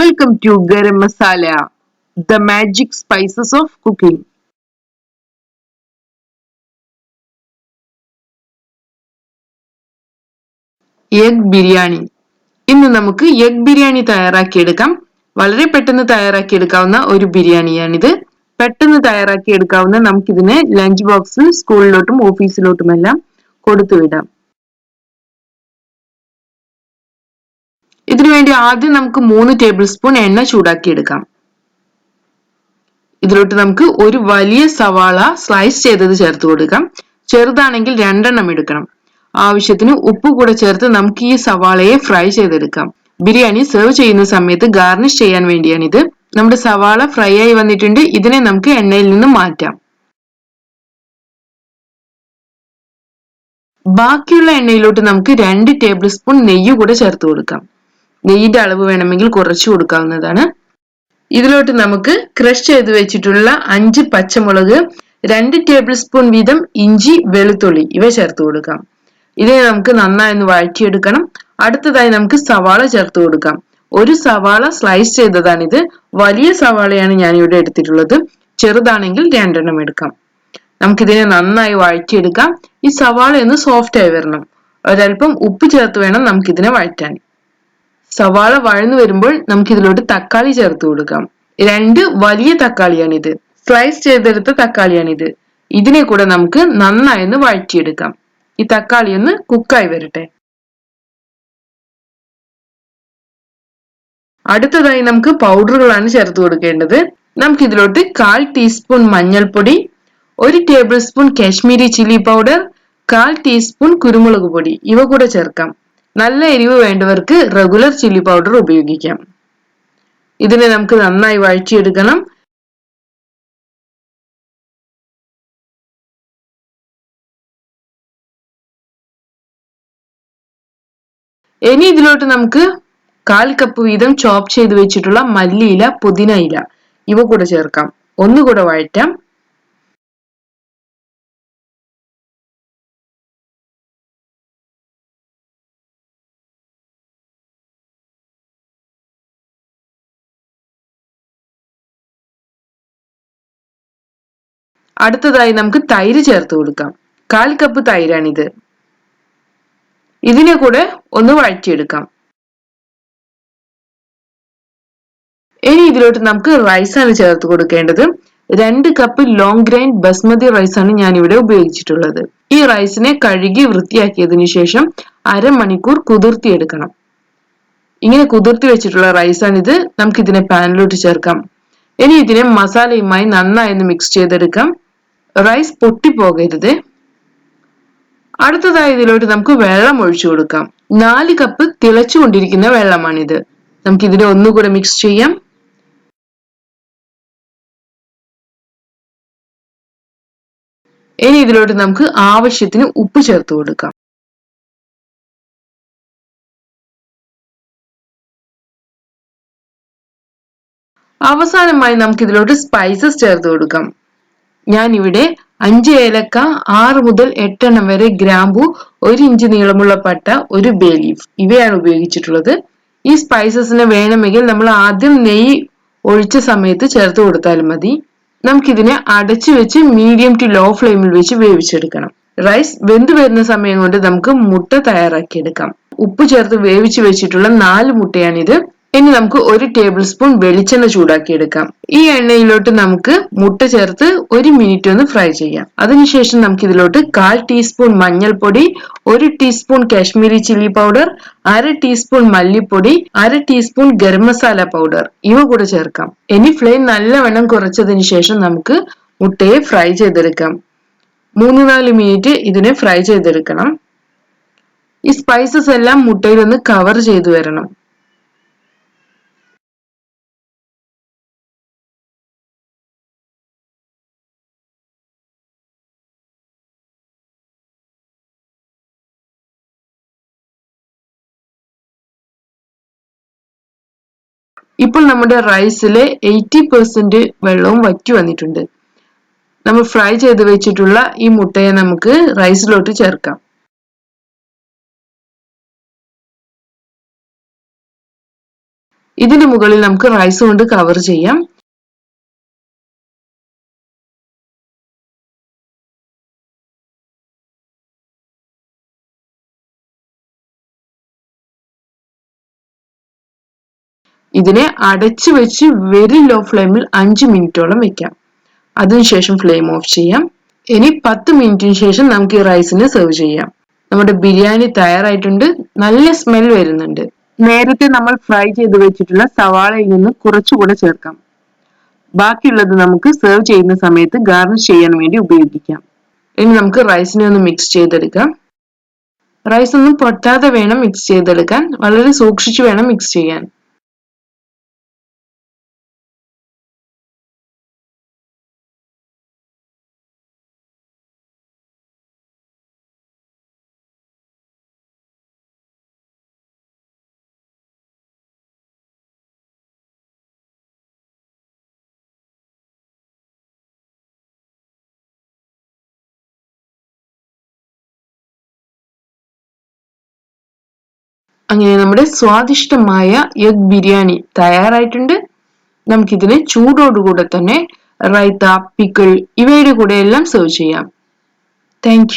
Welcome to garam masala the magic spices of cooking egg biryani ഇന്ന് നമുക്ക് egg biryani തയ്യാറാക്കിയെടുക്കാം. വളരെ പെട്ടെന്ന് തയ്യാറാക്കിയെടുക്കാവുന്ന ഒരു ബിരിയാണിയാണിത് പെട്ടെന്ന് തയ്യാറാക്കിയെടുക്കാവുന്ന നമുക്കിതിനെ ലഞ്ച് ബോക്സിൽ സ്കൂളിലോട്ടും ഓഫീസിലോട്ടുമെല്ലാം കൊടുത്തുവിടാം. ഇതിനുവേണ്ടി ആദ്യം നമുക്ക് മൂന്ന് ടേബിൾ സ്പൂൺ എണ്ണ ചൂടാക്കിയെടുക്കാം. ഇതിലോട്ട് നമുക്ക് ഒരു വലിയ സവാള സ്ലൈസ് ചെയ്തത് ചേർത്ത് കൊടുക്കാം. ചെറുതാണെങ്കിൽ രണ്ടെണ്ണം എടുക്കണം. ആവശ്യത്തിന് ഉപ്പ് കൂടെ ചേർത്ത് നമുക്ക് ഈ സവാളയെ ഫ്രൈ ചെയ്തെടുക്കാം. ബിരിയാണി സെർവ് ചെയ്യുന്ന സമയത്ത് ഗാർണിഷ് ചെയ്യാൻ വേണ്ടിയാണിത്. നമ്മുടെ സവാള ഫ്രൈ ആയി വന്നിട്ടുണ്ട്. ഇതിനെ നമുക്ക് എണ്ണയിൽ നിന്ന് മാറ്റാം. ബാക്കിയുള്ള എണ്ണയിലോട്ട് നമുക്ക് രണ്ട് ടേബിൾ സ്പൂൺ നെയ്യ് കൂടെ ചേർത്ത് കൊടുക്കാം. നെയ്യിന്റെ അളവ് വേണമെങ്കിൽ കുറച്ച് കൊടുക്കാവുന്നതാണ്. ഇതിലോട്ട് നമുക്ക് ക്രഷ് ചെയ്ത് വെച്ചിട്ടുള്ള അഞ്ച് പച്ചമുളക് രണ്ട് ടേബിൾ സ്പൂൺ വീതം ഇഞ്ചി വെളുത്തുള്ളി ഇവ ചേർത്ത് കൊടുക്കാം. ഇതിനെ നമുക്ക് നന്നായി ഒന്ന് വഴറ്റിയെടുക്കണം. അടുത്തതായി നമുക്ക് സവാള ചേർത്ത് കൊടുക്കാം. ഒരു സവാള സ്ലൈസ് ചെയ്തതാണിത്. വലിയ സവാളയാണ് ഞാൻ ഇവിടെ എടുത്തിട്ടുള്ളത്. ചെറുതാണെങ്കിൽ രണ്ടെണ്ണം എടുക്കാം. നമുക്കിതിനെ നന്നായി വഴറ്റിയെടുക്കാം. ഈ സവാള ഒന്ന് സോഫ്റ്റ് ആയി വരണം. ഒരല്പം ഉപ്പ് ചേർത്ത് വേണം നമുക്കിതിനെ വഴറ്റാൻ. സവാള വഴന്നു വരുമ്പോൾ നമുക്ക് ഇതിലോട്ട് തക്കാളി ചേർത്ത് കൊടുക്കാം. രണ്ട് വലിയ തക്കാളിയാണിത്. സ്ലൈസ് ചെയ്തെടുത്ത തക്കാളിയാണിത്. ഇതിനെ കൂടെ നമുക്ക് നന്നായി ഒന്ന് വഴറ്റിയെടുക്കാം. ഈ തക്കാളി ഒന്ന് കുക്കായി വരട്ടെ. അടുത്തതായി നമുക്ക് പൗഡറുകളാണ് ചേർത്ത് കൊടുക്കേണ്ടത്. നമുക്ക് ഇതിലോട്ട് കാൽ ടീസ്പൂൺ മഞ്ഞൾപ്പൊടി ഒരു tablespoon Kashmiri chilli powder കാൽ ടീസ്പൂൺ കുരുമുളക് പൊടി. ഇവ കൂടെ ചേർക്കാം. നല്ല എരിവ് വേണ്ടവർക്ക് റെഗുലർ ചില്ലി പൗഡർ ഉപയോഗിക്കാം. ഇതിനെ നമുക്ക് നന്നായി വഴറ്റിയെടുക്കണം. ഇനി ഇതിലോട്ട് നമുക്ക് കാൽ കപ്പ് വീതം ചോപ്പ് ചെയ്ത് വെച്ചിട്ടുള്ള മല്ലിയില പുതിന ഇല ഇവ കൂടെ ചേർക്കാം. ഒന്നുകൂടെ വഴറ്റാം. അടുത്തതായി നമുക്ക് തൈര് ചേർത്ത് കൊടുക്കാം. കാൽ കപ്പ് തൈരാണിത്. ഇതിനെ കൂടെ ഒന്ന് വഴറ്റിയെടുക്കാം. ഇനി ഇതിലോട്ട് നമുക്ക് റൈസാണ് ചേർത്ത് കൊടുക്കേണ്ടത്. രണ്ട് കപ്പ് ലോങ് ഗ്രൈൻ ബസ്മതി റൈസാണ് ഞാൻ ഇവിടെ ഉപയോഗിച്ചിട്ടുള്ളത്. ഈ റൈസിനെ കഴുകി വൃത്തിയാക്കിയതിനു ശേഷം അരമണിക്കൂർ കുതിർത്തിയെടുക്കണം. ഇങ്ങനെ കുതിർത്തി വെച്ചിട്ടുള്ള റൈസാണിത്. നമുക്ക് ഇതിനെ പാനിലോട്ട് ചേർക്കാം. ഇനി ഇതിനെ മസാലയുമായി നന്നായി ഒന്ന് മിക്സ് ചെയ്തെടുക്കാം. റൈസ് പൊട്ടിപ്പോകരുത്. അടുത്തതായി ഇതിലോട്ട് നമുക്ക് വെള്ളം ഒഴിച്ചു കൊടുക്കാം. നാല് കപ്പ് തിളച്ചുകൊണ്ടിരിക്കുന്ന വെള്ളമാണിത്. നമുക്ക് ഇതിനെ ഒന്നുകൂടെ മിക്സ് ചെയ്യാം. ഇനി ഇതിലോട്ട് നമുക്ക് ആവശ്യത്തിന് ഉപ്പ് ചേർത്ത് കൊടുക്കാം. അവസാനമായി നമുക്ക് ഇതിലോട്ട് സ്പൈസസ് ചേർത്ത് കൊടുക്കാം. ഞാൻ ഇവിടെ അഞ്ച് ഏലക്ക ആറ് മുതൽ എട്ടെണ്ണം വരെ ഗ്രാമ്പു ഒരു ഇഞ്ച് നീളമുള്ള പട്ട ഒരു ബേ ലീഫ്. ഇവയാണ് ഉപയോഗിച്ചിട്ടുള്ളത്. ഈ സ്പൈസസിനെ വേണമെങ്കിൽ നമ്മൾ ആദ്യം നെയ്യ് ഒഴിച്ച സമയത്ത് ചേർത്ത് കൊടുത്താലും മതി. നമുക്കിതിനെ അടച്ചു വെച്ച് മീഡിയം ടു ലോ ഫ്ലെയിമിൽ വെച്ച് വേവിച്ചെടുക്കണം. റൈസ് വെന്ത് വരുന്ന സമയം കൊണ്ട് നമുക്ക് മുട്ട തയ്യാറാക്കിയെടുക്കാം. ഉപ്പ് ചേർത്ത് വേവിച്ച് വെച്ചിട്ടുള്ള നാല് മുട്ടയാണിത്. ഇനി നമുക്ക് ഒരു ടേബിൾ സ്പൂൺ വെളിച്ചെണ്ണ ചൂടാക്കി എടുക്കാം ഈ എണ്ണയിലോട്ട് നമുക്ക് മുട്ട ചേർത്ത് ഒരു മിനിറ്റ് ഒന്ന് ഫ്രൈ ചെയ്യാം. അതിനുശേഷം നമുക്ക് ഇതിലോട്ട് കാൽ ടീസ്പൂൺ മഞ്ഞൾപ്പൊടി ഒരു ടീസ്പൂൺ കാശ്മീരി ചില്ലി പൗഡർ അര ടീസ്പൂൺ മല്ലിപ്പൊടി അര ടീസ്പൂൺ ഗരം മസാല പൗഡർ ഇവ കൂടെ ചേർക്കാം. ഇനി ഫ്ലെയിം നല്ലവണ്ണം കുറച്ചതിന് ശേഷം നമുക്ക് മുട്ടയെ ഫ്രൈ ചെയ്തെടുക്കാം. മൂന്ന് നാല് മിനിറ്റ് ഇതിനെ ഫ്രൈ ചെയ്തെടുക്കണം. ഈ സ്പൈസസ് എല്ലാം മുട്ടയിൽ ഒന്ന് കവർ ചെയ്തു വരണം. ഇപ്പോൾ നമ്മുടെ റൈസിൽ എയ്റ്റി പെർസെന്റ് വെള്ളവും വറ്റി വന്നിട്ടുണ്ട്. നമ്മൾ ഫ്രൈ ചെയ്ത് വെച്ചിട്ടുള്ള ഈ മുട്ടയെ നമുക്ക് റൈസിലോട്ട് ചേർക്കാം. ഇതിന് മുകളിൽ നമുക്ക് റൈസ് കൊണ്ട് കവർ ചെയ്യാം. ഇതിനെ അടച്ചു വെച്ച് വെരി ലോ ഫ്ലെയിമിൽ അഞ്ച് മിനിറ്റോളം വെക്കാം. അതിനുശേഷം ഫ്ലെയിം ഓഫ് ചെയ്യാം. ഇനി പത്ത് മിനിറ്റിന് ശേഷം നമുക്ക് ഈ റൈസിനെ സെർവ് ചെയ്യാം. നമ്മുടെ ബിരിയാണി തയ്യാറായിട്ടുണ്ട്. നല്ല സ്മെൽ വരുന്നുണ്ട്. നേരത്തെ നമ്മൾ ഫ്രൈ ചെയ്ത് വെച്ചിട്ടുള്ള സവാളയിൽ നിന്ന് കുറച്ചുകൂടെ ചേർക്കാം. ബാക്കിയുള്ളത് നമുക്ക് സെർവ് ചെയ്യുന്ന സമയത്ത് ഗാർണിഷ് ചെയ്യാൻ വേണ്ടി ഉപയോഗിക്കാം. ഇനി നമുക്ക് റൈസിനെ ഒന്ന് മിക്സ് ചെയ്തെടുക്കാം. റൈസ് ഒന്നും പൊട്ടാതെ വേണം മിക്സ് ചെയ്തെടുക്കാൻ. വളരെ സൂക്ഷിച്ചു വേണം മിക്സ് ചെയ്യാൻ. അങ്ങനെ നമ്മുടെ സ്വാദിഷ്ടമായ എഗ് ബിരിയാണി തയ്യാറായിട്ടുണ്ട്. നമുക്കിതിനെ ചൂടോടുകൂടെ തന്നെ റൈത്ത പിക്കിൾ ഇവയുടെ കൂടെ എല്ലാം സെർവ് ചെയ്യാം. താങ്ക്